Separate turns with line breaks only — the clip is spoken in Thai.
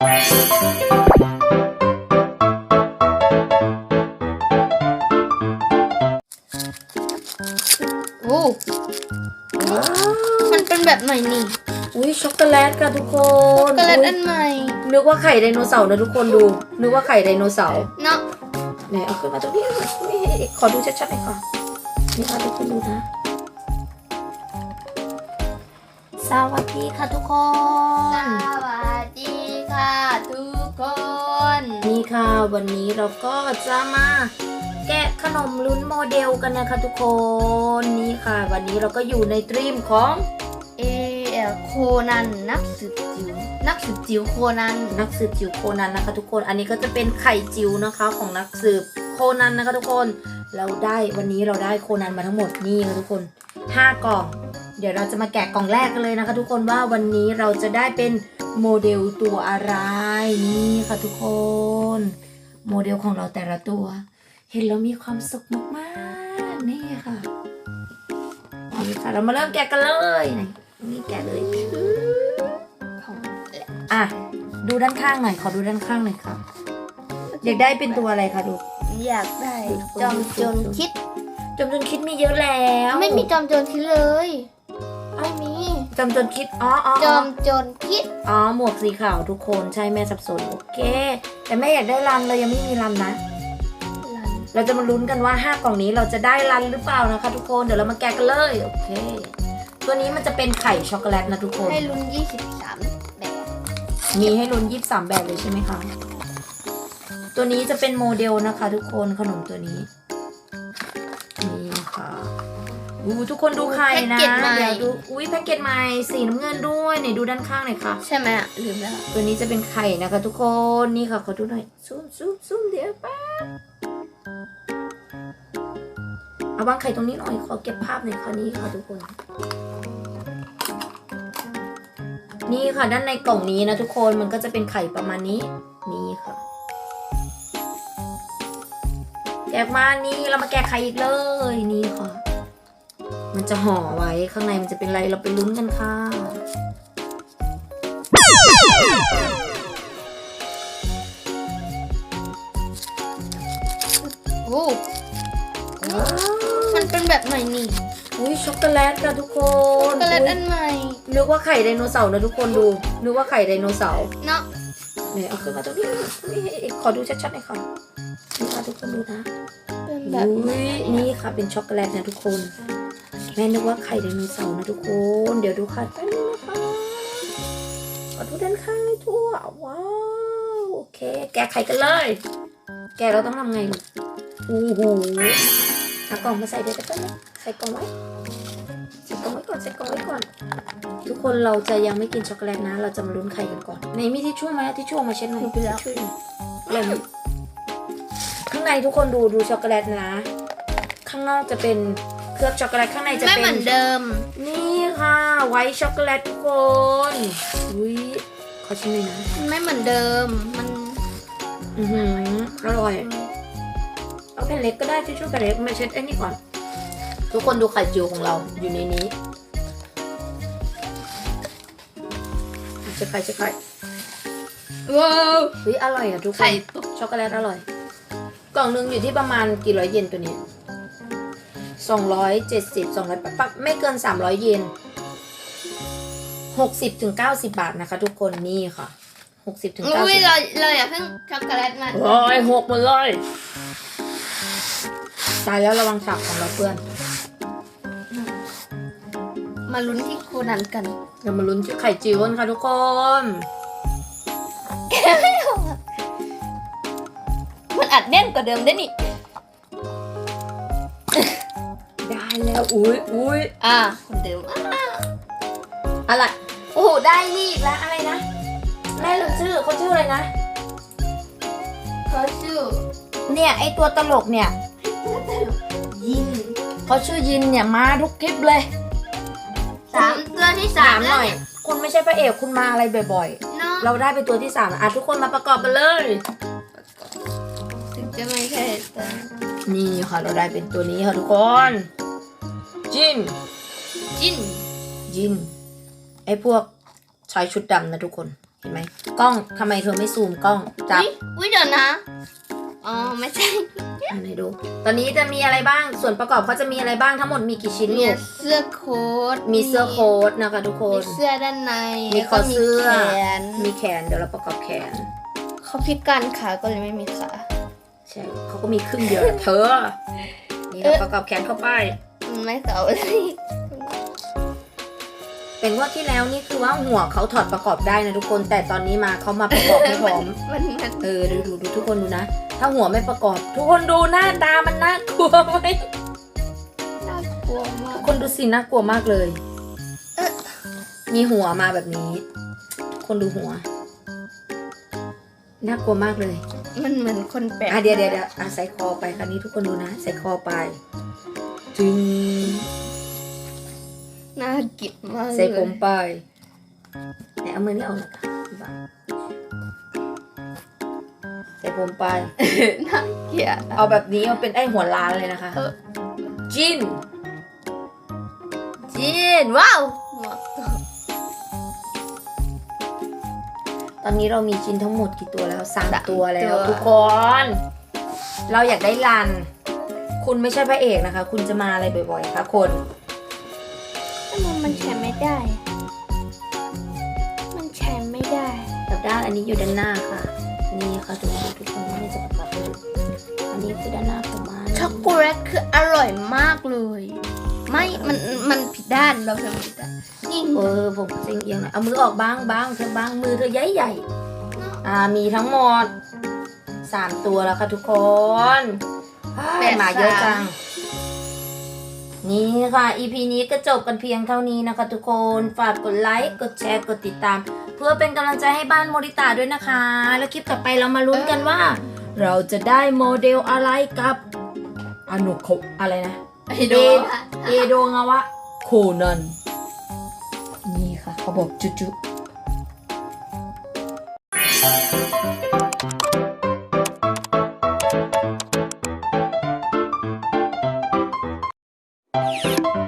โอ้มันเป็นแบบใหม่นี่
อุ้ยช็อกโกแลตค่ะทุกคน
ช็อกโกแลต
อุ๊ย
อันใหม่
นึกว่าไข่ไดโนเสาร์นะทุกคนดู นึกว่าไข่ไดโนเสาร์
เนาะ
ไหนเอาขึ้นมาตรงนี้นี่ขอดูชัดๆหน่อยค่ะนี่ค่ะทุกคนดูนะ สวัสดีค่ะทุกค
ส
น ค่ะ วันนี้เราก็จะมาแกะขนมลุ้นโมเดลกันนะคะทุกคนนี่ค่ะ วันนี้เราก็อยู่ในตรีมของ
เอเอลโคนันนักสืบจิ๋วนักสืบจิ๋วโคนัน
นักสืบจิ๋วโคนันนะคะ ทุกคนอันนี้ก็จะเป็นไข่จิ๋วนะคะของนักสืบโคนันนะคะทุกคนเราได้วันนี้เราได้โคนันมาทั้งหมดนี่ค่ะทุกคนห้ากล่อง เดี๋ยวเราจะมาแกะกล่องแรกกันเลยนะคะ ทุกคนว่าวันนี้เราจะได้เป็น โมเดลตัวอะไรนี่ค่ะทุกคน โมเดลของเราแต่ละตัว เห็นแล้วมีความสุขมากๆนี่ค่ะนี่ค่ะเรามาเริ่มแกะกันเลยไหนนี่แกะเลย
ของ
อะดูด้านข้างหน่อยขอดูด้านข้างหน่อยค่ะอยากได้เป็นตัวอะไรคะดู
อยากได้จอมโจรคิด
จำจนคิดมีเยอะแล้ว
ไม่มีจอมโจรคิดเลยไม่มี
จำจนคิด อ๋ออ๋อ
จ
อ๋
อ
อ
มโจรคิด
อ๋อ หมวกสีขาวทุกคนใช่แม่สับสน โอเค แต่แม่อยากได้รันเลยยังไม่มีรันนะ เราจะมาลุ้นกันว่า 5 กล่องนี้เราจะได้รันหรือเปล่านะคะ ทุกคน เดี๋ยวเรามาแกะกันเลย โอเค ตัวนี้มันจะเป็นไข่ช็อกโกแลตนะทุกคน
ให้ลุ้น 23 แบบ
มีให้ลุ้นยี่สามแบบเลยใช่ไหมคะ ตัวนี้จะเป็นโมเดลนะคะ ทุกคน ขนมตัวนี้ นี่ค่ะ อู้ทุกคนดูไข่นะ
แพ็กเกจใหม่
เดี๋ยวดู อุ้ยแพ็กเกจใหม่สีน้ำเงินด้วยไหนดูด้านข้างหน่อยค่ะ
ใช่ไหมอะลืมแล้ว
ตัวนี้จะเป็นไข่นะคะ ทุกคน นี่ค่ะขอดูหน่อย ซูมซูมซูมเดี๋ยวแป๊บเอาวางไข่ตรงนี้หน่อย ขอเก็บภาพหน่อยค่ะนี่ค่ะทุกคน นี่ค่ะด้านในกล่องนี้นะทุกคน มันก็จะเป็นไข่ประมาณนี้ นี่ค่ะ แกะมานี่เรามาแกะไข่อีกเลย นี่ค่ะ มันจะห่อไว้ข้างในมันจะเป็นอะไรเราไปลุ้นกันค่ะ
โอ้มันเป็นแบบใหม่นี่
อุ้ยช็อกโกแลตค่ะทุกค
ช็อนกโกแลตอันใหม่
นึกว่าไข่ไดโนเสาร์นะทุกคนดูนึกว่าไข่ไดโนเสาร์
เนาะ
เนี่ยเอาขึ้นมาตรงนี้นี่ขอดูชัดๆหน่อยค่ะนี่ค่ะทุกคนดูนะ
เป็นแบบ
อุ้ยนี่ค่ะเป็นช็อกโกแลตนะทุกคน แม่นึกว่าไข่ไดโนเสาร์นะทุกคน เดี๋ยวดูค่ะแป๊บนึงนะคะขอดูด้านข้างให้ทั่ว ว้าว โอเค แกะไข่กันเลย แกะเราต้องทำไงลูกอู้หูเอากล่องมาใส่เดี๋ยวจะแป๊บนึงใส่กล่องไว้ใส่กล่องไว้ก่อนใส่กล่องไว้ก่อน ทุกคนเราจะยังไม่กินช็อกโกแลตนะ เราจะมาลุ้นไข่กันก่อนในมีทิชชู่ไหมทิชชู่มาเช็ดหน่อย
มีไปแล้ว
ทิชชู่หน่อยอะไรนี่ข้างในทุกคนดูดูช็อกโกแลตนะ ข้างนอกจะเป็นเค ลือบช็อกโกแลตข้างในจะ
ไม่
เป็น
เหมือนเดิม
นี่ค่ะ ไวท์ช็อกโกแลตทุกคนอุ้ยขอชิมหน่อยนะ
มันไม่เหมือนเดิม มัน
อือหืออร่อยเอาแผ่นเล็กก็ได้ทิชชู่แผ่นเล็กมาเช็ดไอ้นี่ก่อน ทุกคนดูไข่จิ๋วของเราอยู่ในนี้อะเช็ดไข่เช็ดไข่
ว้าว
เฮ้ยอร่อยอะทุกคน
ไข่ตก
ช็อกโกแลตอร่อย กล่องหนึงอยู่ที่ประมาณกี่ร้อยเยนตัวนี้ สองร้อยเจ็ดสิบสองร้อยปะไม่เกินสามร้อยเยนหกสิบถึงเก้าสิบบาทนะคะ ทุกคนนี่ค่ะหกสิบถึงเก้า
อุ้ย
สิบ
เราเราอย่าเพิ่งช็อกโกแลตมัน
ร้อยหกหมดเลยตายแล้วระวังฉับของเราเพื่อน
มาลุ้นที่โคนันกัน
เดี๋ยวมาลุ้นที่ไข่จิ๋วกันค่ะทุกคน
มันอัดแน่นกว่าเดิมได้นี่
แล้วอุ้ยอุ้ย
อ่าคนเดิมอะ
อะไรโอ้โหได้นี่อีกแล้วอะไรนะแม่ลืมชื่อเขาชื่ออะไรนะ
เขาชื่อ
เนี่ยไอตัวตลกเนี่ย
ยิน
เขาชื่อยินเนี่ยมาทุกคลิปเลย
สามตัวที่สา
ถามมหน่อย คุณไม่ใช่พระเอกคุณมาอะไรบ่อย
เนาะ
ๆเราได้เป็นตัวที่สามอะทุกคนมาประกอบกันเลย
ถึงจะไม่ใช่แต่
นี่ค่ะเราได้เป็นตัวนี้ค่ะทุกคน จิน
จิน
ยินไอพวกชายชุดดำนะทุกคนเห็นไหมกล้องทำไมเธอไม่ซูมกล้องจับ
อุ๊ยอุ้ยเดี๋ยวนะ อ๋อ ไม่ใช่
อันไหนดู ตอนนี้จะมีอะไรบ้างส่วนประกอบเขาจะมีอะไรบ้างทั้งหมดมีกี่ชิ้น
มี
ลูก
เสื้อโค้ท
มีเสื้อโค้ทนะคะทุกค
มี
น
เสื้อด้านใน
มี
แล้ว
คอ
ก็มี
เสื้อ
แขน
มีแขนเดี๋ยวเราประกอบแขน
เขาพิการขาก็เลยไม่มีขา
ใช่เขาก็มีครึ่งเดียวแหละเธอ นี่เราประกอบแขนเข้าไป
มัน ไม่เก่าเลย
เป็นว่าที่แล้วนี่คือว่าหัวเขาถอดประกอบได้นะทุกคน แต่ตอนนี้มาเขามาประกอบไม่พร้อม
มันมัน
เออดูดูดูทุกคนดูนะ ถ้าหัวไม่ประกอบ ทุกคนดูหน้าตามันน่ากลัวไหม
น่ากลัวมาก
ทุกคนดูสิน่ากลัวมากเลย
เอ๊ะ
มีหัวมาแบบนี้ คนดูหัวน่ากลัวมากเลย
มันเหมือนคนแปลก
อะเดี๋ยวเดี๋ยวเดี๋ยวอะใส่คอไปคราวนี้ทุกคนดูนะ ใส่คอไป จึง
น่ากินมากเลย
ใส่ผมไปไหนเอามือนี่เอาหน่อยค่ะพี่บ่าวใส่ผมไป
น่าเกลียด
เอาแบบนี้เอาเป็นไอหัวล้านเลยนะคะ
เออ
จิน
จีนว้าว
ตอนนี้เรามีจินทั้งหมดกี่ตัวแล้วสาม
สาม
ตัวแล้ว
ตัว
ทุกคน เราอยากได้รัน คุณไม่ใช่พระเอกนะคะ คุณจะมาอะไรบ่อยๆคะคน
ทำไมมันใช้ไม่ได้ มันใช้ไม่ได้
กับด้านอันนี้อยู่ด้านหน้าค่ะ นี่ค่ะทุกคนทุกคนไม่จะประกาศเลยอันนี้คือด้านหน้าของมัน
ช็อกโกแลตคืออร่อยมากเลย ไม่ มัน มันผิดด้านเราทำผิดด้านนี่
เออผมเสียงเอียงหน่อยเอามือออกบ้างบ้างเธอบ้างมือเธอใหญ่ใหญ่ๆอ่ามีทั้งหมดสามตัวแล้วค่ะทุกคน เฮ้ยหมาเยอะจัง นี่ค่ะ EP นี้ก็จบกันเพียงเท่านี้นะคะ ทุกคน ฝากกดไลค์ กดแชร์ กดติดตาม เพื่อเป็นกำลังใจให้บ้านโมริตาด้วยนะคะ แล้วคลิปต่อไปเรามาลุ้นกันว่า เราจะได้โมเดลอะไรกับอนุโคอะไรนะ
ไอ้โด
เอโดงาวะโคนันนี่ค่ะเขาบอกจุจุ Bye.